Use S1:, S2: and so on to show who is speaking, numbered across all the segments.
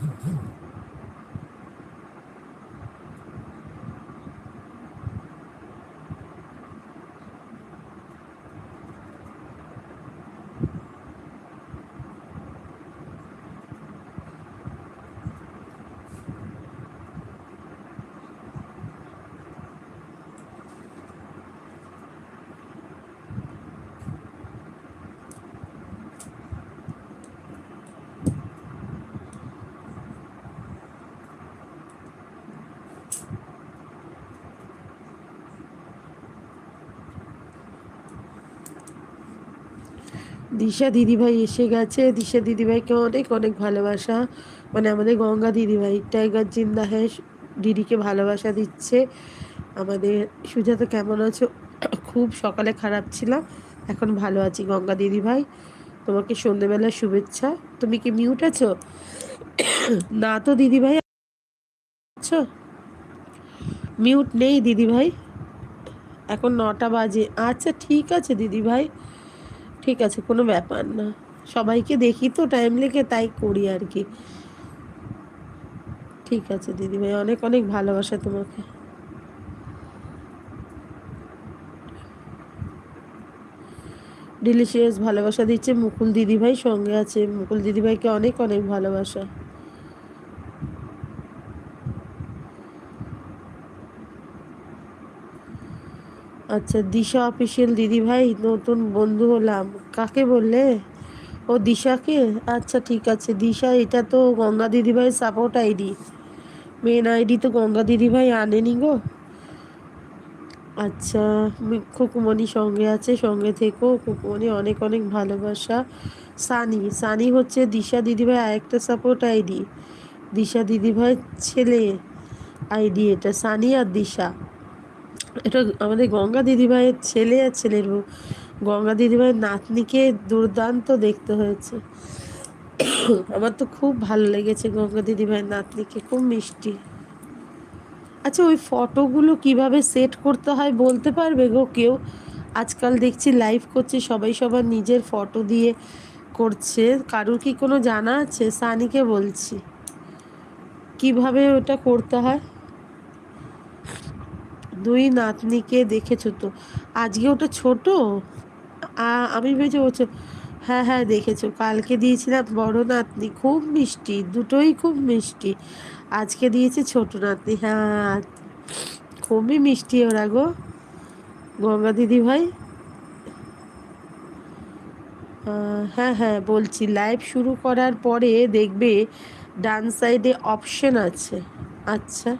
S1: Mm-hmm. দিশা দিদিভাই এসে গেছে। দিশা দিদিভাইকে অনেক অনেক ভালোবাসা। মানে আমাদের গঙ্গা দিদিভাই, টাইগার জিন্দা হ্যাঁ দিদিকে ভালোবাসা দিচ্ছে। আমাদের সুজাতা কেমন আছো? খুব সকালে খারাপ ছিলাম এখন ভালো আছি গঙ্গা দিদিভাই। তোমাকে সন্ধেবেলা শুভেচ্ছা। তুমি কি মিউট আছো? না তো দিদিভাই আছো? মিউট নেই দিদিভাই। এখন নটা বাজে। আচ্ছা ঠিক আছে দিদিভাই। ঠিক আছে, কোনো ব্যাপার না। সবাইকে দেখি তো টাইম লেগে তাই করি আর কি। ঠিক আছে, দিদিভাই, অনেক অনেক ভালোবাসা তোমাকে। ডিলিশিয়াস ভালোবাসা দিচ্ছে মুকুল দিদিভাই সঙ্গে আছে। মুকুল দিদিভাইকে অনেক অনেক ভালোবাসা। আচ্ছা দিশা অফিসিয়াল দিদিভাই নতুন বন্ধু হলাম। কাকে বললে? ও দিশাকে? আচ্ছা ঠিক আছে। দিশা, এটা তো গঙ্গা দিদিভাই সাপোর্ট আইডি মেন আইডি তো গঙ্গা দিদিভাই আনেনি গো। আচ্ছা খুকুমণি সঙ্গে আছে, সঙ্গে থেকেও খুকুমণি, অনেক অনেক ভালোবাসা। সানি সানি হচ্ছে দিশা দিদিভাই আরেকটা সাপোর্ট আইডি দিশা দিদিভাই ছেলে আইডি এটা, সানি আর দিশা। এটা আমাদের গঙ্গা দিদিভাইয়ের ছেলে আর ছেলের বউ। গঙ্গা দিদিভাইয়ের নাতনিকে দুর্দান্ত দেখতে হয়েছে। আমার তো খুব ভালো লেগেছে গঙ্গা দিদিভাইয়ের নাতনিকে, খুব মিষ্টি। আচ্ছা ওই ফটোগুলো কীভাবে সেট করতে হয় বলতে পারবে গো কেউ? আজকাল দেখছি লাইভ করছে, সবাই সবার নিজের ফটো দিয়ে করছে। কারুর কি কোনো জানা আছে? সানিকে বলছি। কীভাবে ওটা করতে হয়? দুই নাতনিকে দেখেছ তো? আজকে ওটা ছোট? আমি ভেবেছি ও হ্যাঁ হ্যাঁ দেখেছ। কালকে দিয়েছিলাম বড় নাতনি, খুব মিষ্টি, দুটোই খুব মিষ্টি। আজকে দিয়েছে ছোট নাতনি হ্যাঁ খুবই মিষ্টি ওরা গো। গঙ্গা দিদি ভাই? হ্যাঁ হ্যাঁ বলছি লাইভ শুরু করার পরে দেখবে ডান সাইডে অপশন আছে। আচ্ছা।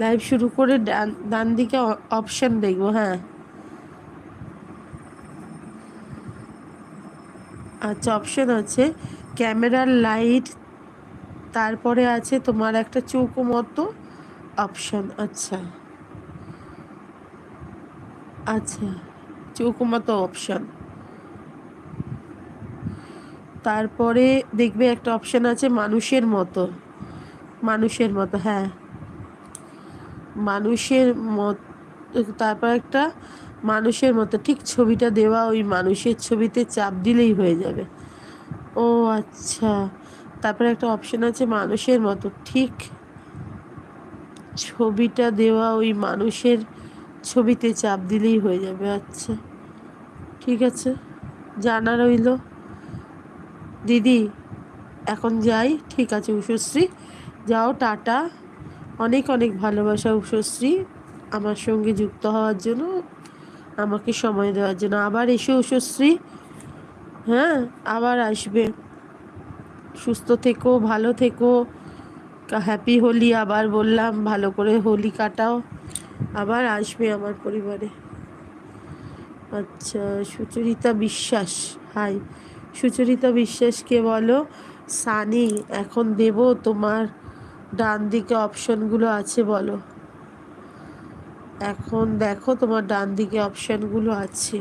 S1: লাইভ শুরু করে ডান ডান দিকে অপশন দেখব হ্যাঁ। আচ্ছা অপশন আছে। ক্যামেরার লাইট তারপরে আছে তোমার একটা চৌকো মতো অপশন আচ্ছা। আচ্ছা চৌকো মতো অপশন তারপরে দেখবে একটা অপশন আছে মানুষের মতো। মানুষের মতো হ্যাঁ। মানুষের মত, তারপর একটা মানুষের মতো, ঠিক ছবিটা দেওয়া ওই মানুষের ছবিতে চাপ দিলেই হয়ে যাবে। ও আচ্ছা তারপরে একটা অপশন আছে মানুষের মতো, ঠিক ছবিটা দেওয়া ওই মানুষের ছবিতে চাপ দিলেই হয়ে যাবে আচ্ছা ঠিক আছে, জানা রইল। দিদি, এখন যাই, ঠিক আছে উষশ্রী যাও, টাটা। অনেক অনেক ভালোবাসা উষশ্রী আমার সঙ্গে যুক্ত হওয়ার জন্য, আমাকে সময় দেওয়ার জন্য। আবার এসে উষশ্রী হ্যাঁ আবার আসবে। সুস্থ থেকো, ভালো থেকো। হ্যাপি হোলি আবার বললাম, ভালো করে হোলি কাটাও। আবার আসবে আমার পরিবারে। আচ্ছা সুচরিতা বিশ্বাস, হাই। সুচরিতা বিশ্বাসকে বলো, সানি, এখন দেব তোমার ডান দিকে অপশনগুলো আছে বলো। এখন দেখো তোমার ডান দিকে অপশানগুলো আছে।